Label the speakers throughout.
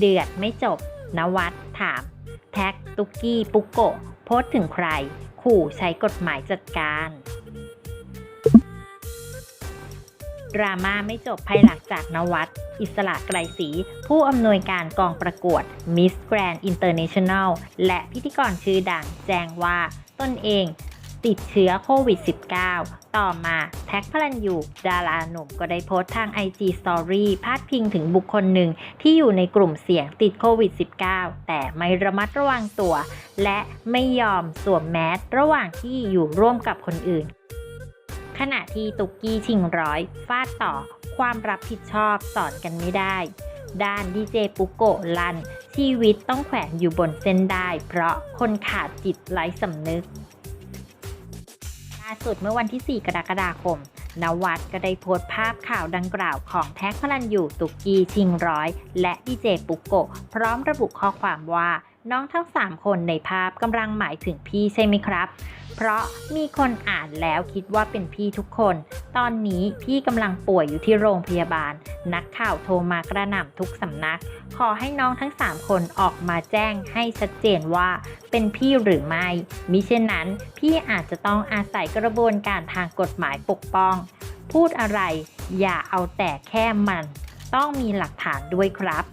Speaker 1: เดือดไม่จบ นวัดถาม แท็กตุกกี้ปุกโกะโพสถึงใคร ขู่ใช้กฎหมายจัดการดราม่าไม่จบภายหลังจากนวัด อิสระไกรศรีผู้อำนวยการกองประกวด Miss Grand International และพิธีกรชื่อดังแจ้งว่าตนเอง ติดเชื้อโควิด -19 ต่อมาแท็กพลันยูดาราหนุ่มก็ได้โพสต์ทาง IG Story พาดพิงถึงบุคคลหนึ่งที่อยู่ในกลุ่มเสี่ยงติดโควิด -19 แต่ไม่ระมัดระวังตัว และไม่ยอมสวมแมสระหว่างที่อยู่ร่วมกับคนอื่น ขณะที่ตุกกี้ชิงร้อยฟาดต่อความรับผิดชอบสอนกันไม่ได้ ด้านดีเจปุโกะลัน ชีวิตต้องแขวนอยู่บนเส้นได้ เพราะคนขาดจิตไร้สำนึกาสุดเมื่อวันที่ 4 กรกฎาคม นวัดก็ได้โพสต์ภาพข่าวดังกล่าวของแท็กพลันอยู่ตุกกี้ชิงร้อย และดีเจปุกโก พร้อมระบุข้อความว่า น้องทั้ง 3 คนในภาพกำลังหมายถึงพี่ใช่ไหมครับ เพราะมีคนอ่านแล้วคิดว่าเป็นพี่ทุกคน ตอนนี้พี่กำลังป่วยอยู่ที่โรงพยาบาล นักข่าวโทรมากระหน่ำทุกสำนัก ขอให้น้องทั้ง 3 คนออกมาแจ้งให้ชัดเจนว่าเป็นพี่หรือไม่ มิเช่นนั้น พี่อาจจะต้องอาศัยกระบวนการทางกฎหมายปกป้อง พูดอะไรอย่าเอาแต่แค่มัน ต้องมีหลักฐานด้วยครับ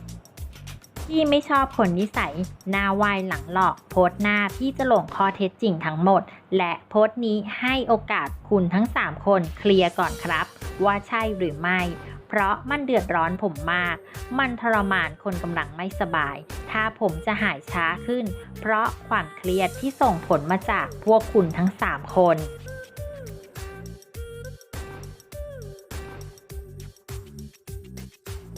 Speaker 1: พี่ไม่ชอบคนนิสัย หน้าไหวายหลังหลอก โพสหน้าพี่จะหลงข้อเท็จจริงทั้งหมด และโพสนี้ให้โอกาสคุณทั้ง 3 คนเคลียร์ก่อนครับ ว่าใช่หรือไม่ เพราะมันเดือดร้อนผมมาก มันทรมานคนกำลังไม่สบาย ถ้าผมจะหายช้าขึ้น เพราะความเครียดที่ส่งผลมาจากพวกคุณทั้ง 3 คน